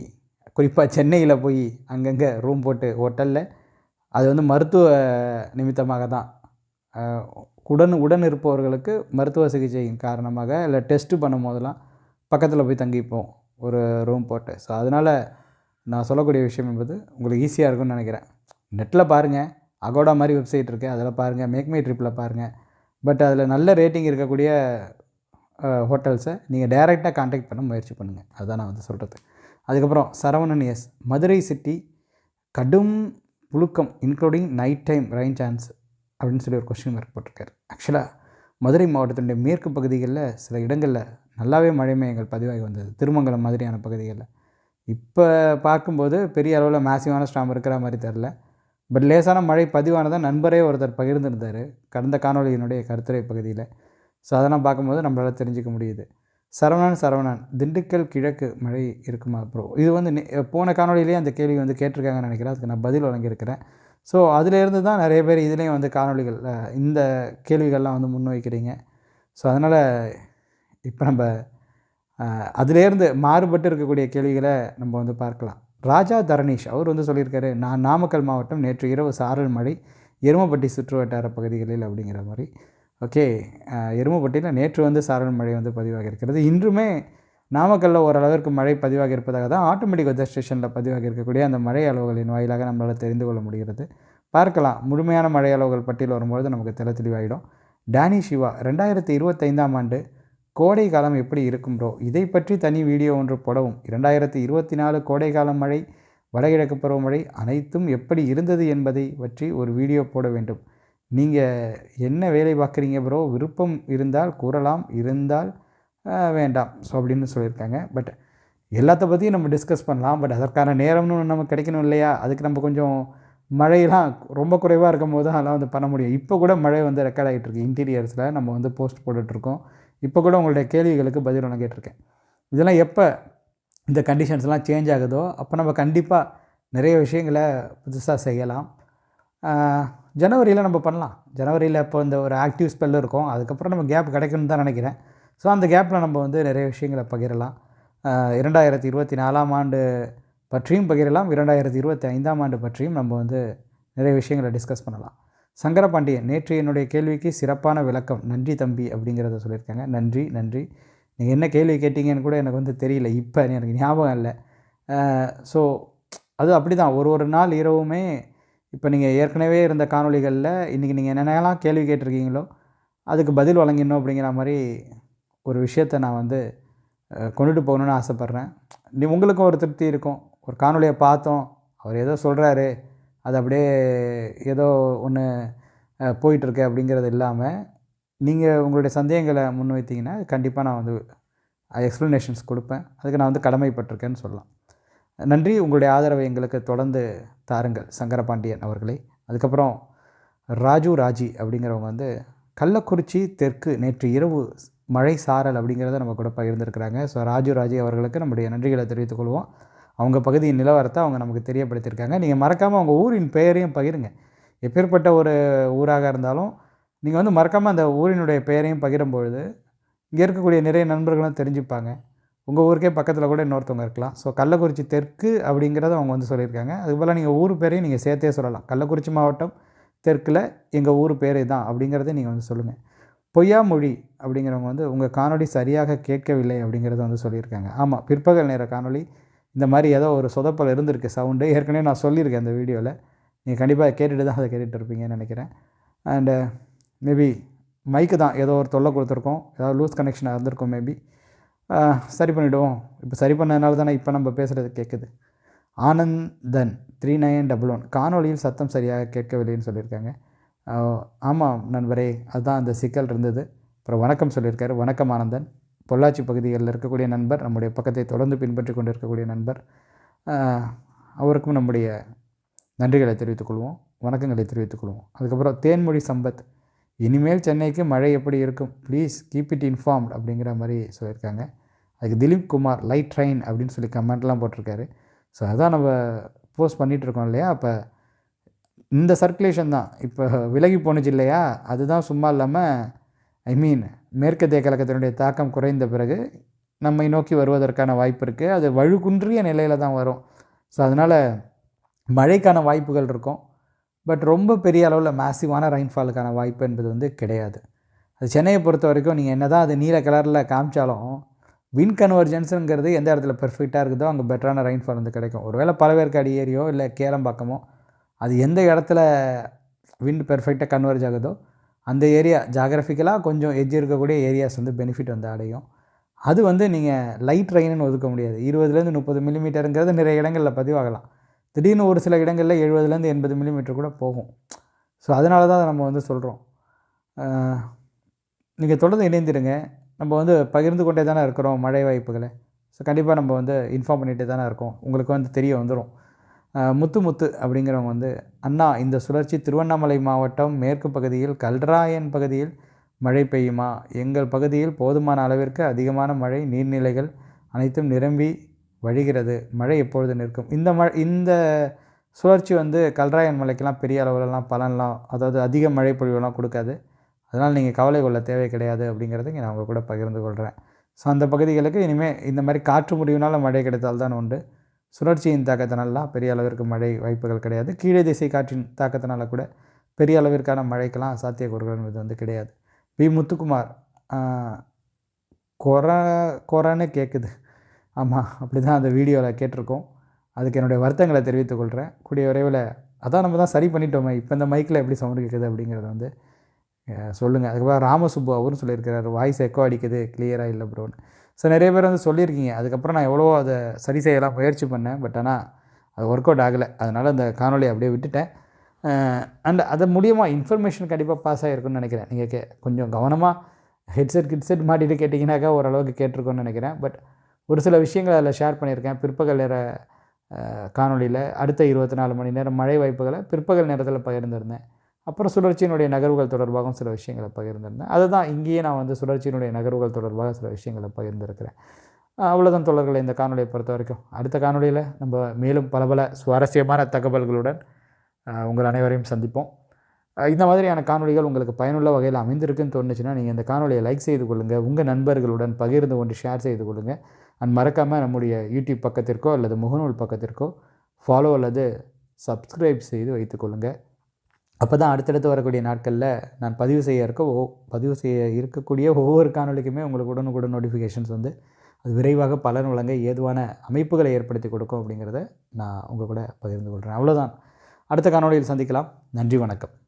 குறிப்பாக சென்னையில் போய் அங்கங்கே ரூம் போட்டு ஹோட்டலில் அது வந்து மருத்துவ நிமித்தமாக தான். உடன் உடன் இருப்பவர்களுக்கு மருத்துவ சிகிச்சையின் காரணமாக இல்லை டெஸ்ட்டு பண்ணும் போதெல்லாம் பக்கத்தில் போய் தங்கிப்போம். ஒரு ரூம் போட்டு. ஸோ அதனால் நான் சொல்லக்கூடிய விஷயம் என்பது உங்களுக்கு ஈஸியாக இருக்கும்னு நினைக்கிறேன். நெட்டில் பாருங்கள் அகோடா மாதிரி வெப்சைட் இருக்குது அதில் பாருங்கள் மேக் மை ட்ரிப்பில் பாருங்கள் பட் அதில் நல்ல ரேட்டிங் இருக்கக்கூடிய ஹோட்டல்ஸை நீங்கள் டைரெக்டாக காண்டாக்ட் பண்ண முயற்சி பண்ணுங்கள் அதுதான் நான் வந்து சொல்கிறது அதுக்கப்புறம் சரவணன் எஸ் மதுரை சிட்டி கடும் புழுக்கம் including night time rain chance அப்படின்னு சொல்லி ஒரு கொஸ்டின் மார்க் போட்டிருக்காரு. ஆக்சுவலாக மதுரை மாவட்டத்தினுடைய மேற்கு பகுதிகளில் சில இடங்களில் நல்லாவே மழை மேகங்கள் பதிவாகி வந்தது. திருமங்கலம் மாதிரியான பகுதிகளில். இப்போ பார்க்கும்போது பெரிய அளவில் மேசிவான ஸ்டாம் இருக்கிற மாதிரி தெரில பட் லேசான மழை பதிவானதாக நண்பரே ஒருத்தர் பகிர்ந்திருந்தார். கடந்த காணொளியினுடைய கருத்துரை பகுதியில். ஸோ அதெல்லாம் பார்க்கும்போது நம்மளால் தெரிஞ்சுக்க முடியுது. சரவணன் சரவணன் திண்டுக்கல் கிழக்கு மழை இருக்குமா ப்ரோ இது வந்து நே- போன காணொளியிலேயே அந்த கேள்வி வந்து கேட்டிருக்காங்கன்னு நினைக்கிறேன். அதுக்கு நான் பதில் வழங்கியிருக்கிறேன். ஸோ அதிலேருந்து தான் நிறைய பேர் இதுலேயும் வந்து காணொளிகள் இந்த கேள்விகள்லாம் வந்து முன்வைக்கிறீங்க. ஸோ அதனால் இப்போ நம்ம அதிலேருந்து மாறுபட்டு இருக்கக்கூடிய கேள்விகளை நம்ம வந்து பார்க்கலாம். ராஜா தரணீஷ் அவர் வந்து சொல்லியிருக்காரு நான் நாமக்கல் மாவட்டம் நேற்று இரவு சாரல் மழை எருமப்பட்டி சுற்றுவட்டார பகுதிகளில் அப்படிங்கிற மாதிரி. ஓகே எருமப்பட்டியில் நேற்று வந்து சாரல் மழை வந்து பதிவாக இருக்கிறது. இன்றுமே நாமக்கல்லில் ஓரளவிற்கு மழை பதிவாக இருப்பதாக தான் ஆட்டோமேட்டிக் வெதர் ஸ்டேஷனில் பதிவாக இருக்கக்கூடிய அந்த மழை அளவுகளின் வாயிலாக நம்மளால் தெரிந்து கொள்ள முடிகிறது. பார்க்கலாம் முழுமையான மழை அளவுகள் பட்டியல் வரும்பொழுது நமக்கு தெல தெளிவாயிடும். டேனி சிவா ரெண்டாயிரத்தி இருபத்தைந்தாம் ஆண்டு கோடை காலம் எப்படி இருக்கும் ப்ரோ இதை பற்றி தனி வீடியோ ஒன்று போடவும். இரண்டாயிரத்தி இருபத்தி நாலு கோடை காலம் மழை வடகிழக்கு பருவமழை அனைத்தும் எப்படி இருந்தது என்பதை பற்றி ஒரு வீடியோ போட வேண்டும். நீங்கள் என்ன வேலை பார்க்குறீங்க ப்ரோ விருப்பம் இருந்தால் கூறலாம் இருந்தால் வேண்டாம். ஸோ அப்படின்னு சொல்லியிருக்காங்க. பட் எல்லாத்த பற்றியும் நம்ம டிஸ்கஸ் பண்ணலாம். பட் அதற்கான நேரம்னு நமக்கு கிடைக்கணும் இல்லையா? அதுக்கு நம்ம கொஞ்சம் மழையெல்லாம் ரொம்ப குறைவாக இருக்கும் போது தான் அதெல்லாம் வந்து பண்ண முடியும். இப்போ கூட மழை வந்து ரெக்கார்ட் ஆகிட்டு இருக்கு. இன்டீரியர்ஸில் நம்ம வந்து போஸ்ட் போட்டுட்ருக்கோம் இப்போ கூட உங்களுடைய கேள்விகளுக்கு பதில் நான் கேட்டிருக்கேன். இதெல்லாம் எப்போ இந்த கண்டிஷன்ஸ்லாம் சேஞ்ச் ஆகுதோ அப்போ நம்ம கண்டிப்பாக நிறைய விஷயங்களை புதுசாக செய்யலாம். ஜனவரியில் நம்ம பண்ணலாம். ஜனவரியில் இப்போ இந்த ஒரு ஆக்டிவ் ஸ்பெல் இருக்கும். அதுக்கப்புறம் நம்ம கேப் கிடைக்கணும்னு தான் நினைக்கிறேன். ஸோ அந்த கேப்பில் நம்ம வந்து நிறைய விஷயங்களை பகிரலாம். இரண்டாயிரத்தி இருபத்தி நாலாம் ஆண்டு பற்றியும் பகிரலாம். இரண்டாயிரத்தி இருபத்தி ஐந்தாம் ஆண்டு பற்றியும் நம்ம வந்து நிறைய விஷயங்களை டிஸ்கஸ் பண்ணலாம். சங்கரபாண்டியன் நேற்று என்னுடைய கேள்விக்கு சிறப்பான விளக்கம். நன்றி தம்பி அப்படிங்கிறத சொல்லியிருக்காங்க. நன்றி நன்றி. நீங்கள் என்ன கேள்வி கேட்டீங்கன்னு கூட எனக்கு வந்து தெரியல. இப்போ எனக்கு ஞாபகம் இல்லை. ஸோ அது அப்படி தான் ஒரு ஒரு நாள் இரவுமே இப்போ நீங்கள் ஏற்கனவே இருந்த காணொளிகளில் இன்றைக்கி நீங்கள் என்னென்னலாம் கேள்வி கேட்டிருக்கீங்களோ அதுக்கு பதில் வழங்கிடணும் அப்படிங்கிற மாதிரி ஒரு விஷயத்தை நான் வந்து கொண்டுட்டு போகணுன்னு ஆசைப்பட்றேன். நீ உங்களுக்கும் ஒரு திருப்தி இருக்கும். ஒரு காணொளியை பார்த்தோம். அவர் ஏதோ சொல்கிறாரு அது அப்படியே ஏதோ ஒன்று போயிட்டுருக்கு அப்படிங்கிறது இல்லாமல் நீங்கள் உங்களுடைய சந்தேகங்களை முன்வைத்தீங்கன்னா கண்டிப்பாக நான் வந்து எக்ஸ்ப்ளனேஷன்ஸ் கொடுப்பேன். அதுக்கு நான் வந்து கடமைப்பட்டிருக்கேன்னு சொல்லலாம். நன்றி. உங்களுடைய ஆதரவை எங்களுக்கு தொடர்ந்து தாருங்கள். சங்கரபாண்டியன் அவர்களே. அதுக்கப்புறம் ராஜு ராஜி அப்படிங்கிறவங்க வந்து கள்ளக்குறிச்சி தெற்கு நேற்று இரவு மழை சாரல் அப்படிங்கிறத நம்ம கூட பகிர்ந்திருக்கிறாங்க. ஸோ ராஜு ராஜி அவர்களுக்கு நம்முடைய நன்றிகளை தெரிவித்துக்கொள்வோம் அவங்க பகுதியின் நிலவரத்தை அவங்க நமக்கு தெரியப்படுத்தியிருக்காங்க. நீங்கள் மறக்காமல் அவங்க ஊரின் பெயரையும் பகிருங்க. எப்பேற்பட்ட ஒரு ஊராக இருந்தாலும் நீங்கள் வந்து மறக்காமல் அந்த ஊரினுடைய பெயரையும் பகிரும்பொழுது இங்கே இருக்கக்கூடிய நிறைய நண்பர்களும் தெரிஞ்சுப்பாங்க. உங்கள் ஊருக்கே பக்கத்தில் கூட இன்னொருத்தவங்க இருக்கலாம். ஸோ கள்ளக்குறிச்சி தெற்கு அப்படிங்கிறத அவங்க வந்து சொல்லியிருக்காங்க. அதுக்கு போல் நீங்கள் ஊர் பேரையும் நீங்கள் சேர்த்தே சொல்லலாம். கள்ளக்குறிச்சி மாவட்டம் தெற்கில் எங்கள் ஊர் பேர் தான் அப்படிங்கிறத நீங்கள் வந்து சொல்லுங்கள் பொய்யா மொழி அப்படிங்கிறவங்க வந்து உங்கள் காணொளி சரியாக கேட்கவில்லை அப்படிங்கிறத வந்து சொல்லியிருக்காங்க. ஆமாம் பிற்பகல் நேர காணொளி இந்த மாதிரி ஏதோ ஒரு சொதப்பல் இருந்திருக்கு சவுண்டு ஏற்கனவே நான் சொல்லியிருக்கேன் அந்த வீடியோவில் நீங்கள் கண்டிப்பாக கேட்டுட்டு தான் அதை கேட்டுட்டு இருப்பீங்கன்னு நினைக்கிறேன். அண்டு மேபி மைக்கு தான். ஏதோ ஒரு தொல்லை கொடுத்துருக்கோம். ஏதாவது லூஸ் கனெக்ஷனாக இருந்திருக்கும் மேபி சரி பண்ணிவிடுவோம் இப்போ சரி பண்ணதுனால தானே இப்போ நம்ம பேசுகிறது கேட்குது Anandan three nine double one காணொலியில் சத்தம் சரியாக கேட்கவில்லைன்னு சொல்லியிருக்காங்க. ஆமாம் நண்பரே அதுதான் அந்த சிக்கல் இருந்தது. அப்புறம் வணக்கம் சொல்லியிருக்காரு. வணக்கம் ஆனந்தன். பொள்ளாச்சி பகுதிகளில் இருக்கக்கூடிய நண்பர் நம்முடைய பக்கத்தை தொடர்ந்து பின்பற்றி கொண்டு இருக்கக்கூடிய நண்பர் அவருக்கும் நம்முடைய நன்றிகளை தெரிவித்துக் கொள்வோம் வணக்கங்களை தெரிவித்துக் கொள்வோம். அதுக்கப்புறம் தேன்மொழி சம்பத் இனிமேல் சென்னைக்கு மழை எப்படி இருக்கும்? ப்ளீஸ் கீப் இட் இன்ஃபார்ம்ட் அப்படிங்கிற மாதிரி சொல்லியிருக்காங்க. அதுக்கு திலீப் குமார் லைட் ட்ரெயின் அப்படின்னு சொல்லி கமெண்ட்லாம் போட்டிருக்காரு. ஸோ அதான் நம்ம போஸ்ட் பண்ணிகிட்டு இருக்கோம் இல்லையா? அப்போ இந்த சர்க்குலேஷன் தான். இப்போ விலகி போனுச்சு இல்லையா? அதுதான் சும்மா இல்லாமல் ஐ மீன் மேற்கத்திய கழகத்தினுடைய தாக்கம் குறைந்த பிறகு நம்மை நோக்கி வருவதற்கான வாய்ப்பு இருக்குது அது வழுக்குன்றிய நிலையில் தான் வரும். ஸோ அதனால் மழைக்கான வாய்ப்புகள் இருக்கும். பட் ரொம்ப பெரிய அளவில் மேசிவான ரெயின்ஃபாலுக்கான வாய்ப்பு என்பது வந்து கிடையாது. அது சென்னையை பொறுத்த வரைக்கும் நீங்கள் என்ன தான் அது நீல கலரில் காமிச்சாலும் வின் கன்வர்ஜென்ஸுங்கிறது எந்த இடத்துல பெர்ஃபெக்டாக இருக்குதோ அங்கே பெட்டரான ரெயின்ஃபால் வந்து கிடைக்கும். ஒருவேளை பழவேற்காடு ஏரியோ இல்லை கேளம்பாக்கமோ அது எந்த இடத்துல விண்ட் பெர்ஃபெக்டாக கன்வர்ஜ் ஆகுதோ அந்த ஏரியா ஜாகிரபிக்கலாக கொஞ்சம் எட்ஜ் இருக்கக்கூடிய ஏரியாஸ் வந்து பெனிஃபிட் வந்து அடையும். அது வந்து நீங்கள் லைட் ரெயின்னு ஒதுக்க முடியாது. இருபதுலேருந்து முப்பது மில்லிமீட்டருங்கிறது நிறைய இடங்களில் பதிவாகலாம். திடீர்னு ஒரு சில இடங்களில் எழுபதுலேருந்து எண்பது மில்லிமீட்டர் கூட போகும். ஸோ அதனால தான் அதை நம்ம வந்து சொல்கிறோம் நீங்கள் தொடர்ந்து இணைந்திருங்க. நம்ம வந்து பகிர்ந்து கொண்டே தானே இருக்கிறோம் மழை வாய்ப்புகளை. ஸோ கண்டிப்பாக நம்ம வந்து இன்ஃபார்ம் பண்ணிகிட்டே தானே இருக்கோம். உங்களுக்கு வந்து தெரிய வந்துடும் முத்து முத்து அப்படிங்கிறவங்க வந்து அண்ணா இந்த சுழற்சி திருவண்ணாமலை மாவட்டம் மேற்கு பகுதியில் கல்ராயன் பகுதியில் மழை பெய்யுமா? எங்கள் பகுதியில் போதுமான அளவிற்கு அதிகமான மழை நீர்நிலைகள் அனைத்தும் நிரம்பி வழிகிறது. மழை எப்பொழுது நிற்கும்? இந்த மழை இந்த சுழற்சி வந்து கல்ராயன் மலைக்கெல்லாம் பெரிய அளவுலலாம் பலன்லாம் அதாவது அதிக மழை பொழிவுலாம் கொடுக்காது. அதனால் நீங்கள் கவலை கொள்ள தேவை கிடையாது அப்படிங்கிறத நான் உங்கள் கூட பகிர்ந்து கொள்கிறேன். ஸோ அந்த பகுதிகளுக்கு இனிமேல் இந்த மாதிரி காற்று முடிவுனால மழை கிடைத்தால்தான் உண்டு. சுழற்சியின் தாக்கத்தினாலாம் பெரிய அளவிற்கு மழை வாய்ப்புகள் கிடையாது. கீழே திசை காற்றின் தாக்கத்தினால கூட பெரிய அளவிற்கான மழைக்கெல்லாம் சாத்தியக்கூறுகள் என்பது வந்து கிடையாது. பி. முத்துக்குமார் கொர கொரன்னு கேட்குது ஆமாம் அப்படி தான் அந்த வீடியோவில் கேட்டிருக்கோம். அதுக்கு என்னுடைய வருத்தங்களை தெரிவித்துக் கொள்கிறேன் கூடிய விரைவில் அதான் நம்ம தான் சரி பண்ணிட்டோமே இப்போ இந்த மைக்கில் எப்படி சவுண்டு கேட்குது அப்படிங்கிறத வந்து சொல்லுங்கள் அதுக்கப்புறம் ராமசுப்பு அவரும் சொல்லியிருக்கிறாரு வாய்ஸ் எக்கோ அடிக்குது கிளியராக இல்லை ப்ரோன்னு ஸோ நிறைய பேர் வந்து சொல்லியிருக்கீங்க. அதுக்கப்புறம் நான் எவ்வளோ அதை சரி செய்யலாம் முயற்சி பண்ணேன். பட் ஆனால் அது ஒர்க் அவுட் ஆகலை. அதனால் அந்த காணொலியை அப்படியே விட்டுட்டேன். அண்ட் அது மூலியமாக இன்ஃபர்மேஷன் கண்டிப்பாக பாஸ் ஆகிருக்குன்னு நினைக்கிறேன். நீங்கள் கே கொஞ்சம் கவனமாக ஹெட்செட் கிட்செட் மாட்டிட்டு கேட்டிங்கனாக்கா ஓரளவுக்கு கேட்டிருக்கோன்னு நினைக்கிறேன். பட் ஒரு சில விஷயங்கள் அதில் ஷேர் பண்ணியிருக்கேன். பிற்பகல் நேர காணொலியில் அடுத்த இருபத்தி நாலு மணி நேரம் மழை வாய்ப்புகளை பிற்பகல் நேரத்தில் பகிர்ந்திருந்தேன். அப்புறம் சுழற்சியினுடைய நகர்வுகள் தொடர்பாகவும் சில விஷயங்களை பகிர்ந்திருந்தேன். அதுதான் இங்கேயே நான் வந்து சுழற்சியினுடைய நகர்வுகள் தொடர்பாக சில விஷயங்களை பகிர்ந்திருக்கிறேன். அவ்வளோதான் தொடர்களை இந்த காணொலியை பொறுத்த வரைக்கும். அடுத்த காணொலியில் நம்ம மேலும் பல பல சுவாரஸ்யமான தகவல்களுடன் உங்கள் அனைவரையும் சந்திப்போம். இந்த மாதிரியான காணொலிகள் உங்களுக்கு பயனுள்ள வகையில் அமைந்திருக்குன்னு தோணுச்சுன்னா நீங்கள் இந்த காணொலியை லைக் செய்து கொள்ளுங்கள் உங்கள் நண்பர்களுடன் பகிர்ந்து கொண்டு ஷேர் செய்து கொள்ளுங்கள் அண்ட் மறக்காமல் நம்முடைய யூடியூப் பக்கத்திற்கோ அல்லது முகநூல் பக்கத்திற்கோ ஃபாலோ அல்லது சப்ஸ்கிரைப் செய்து வைத்துக்கொள்ளுங்கள் அப்போ தான் அடுத்தடுத்து வரக்கூடிய நாட்களில் நான் பதிவு செய்ய இருக்க ஓ பதிவு செய்ய இருக்கக்கூடிய ஒவ்வொரு காணொலிக்குமே உங்களுக்கு உடனுக்குடன் நோட்டிஃபிகேஷன்ஸ் வந்து அது விரைவாக பலன் வழங்க ஏதுவான அமைப்புகளை ஏற்படுத்தி கொடுக்கும் அப்படிங்கிறத நான் உங்கள் கூட பகிர்ந்து கொள்கிறேன் அவ்வளோதான் அடுத்த காணொலியில் சந்திக்கலாம். நன்றி வணக்கம்.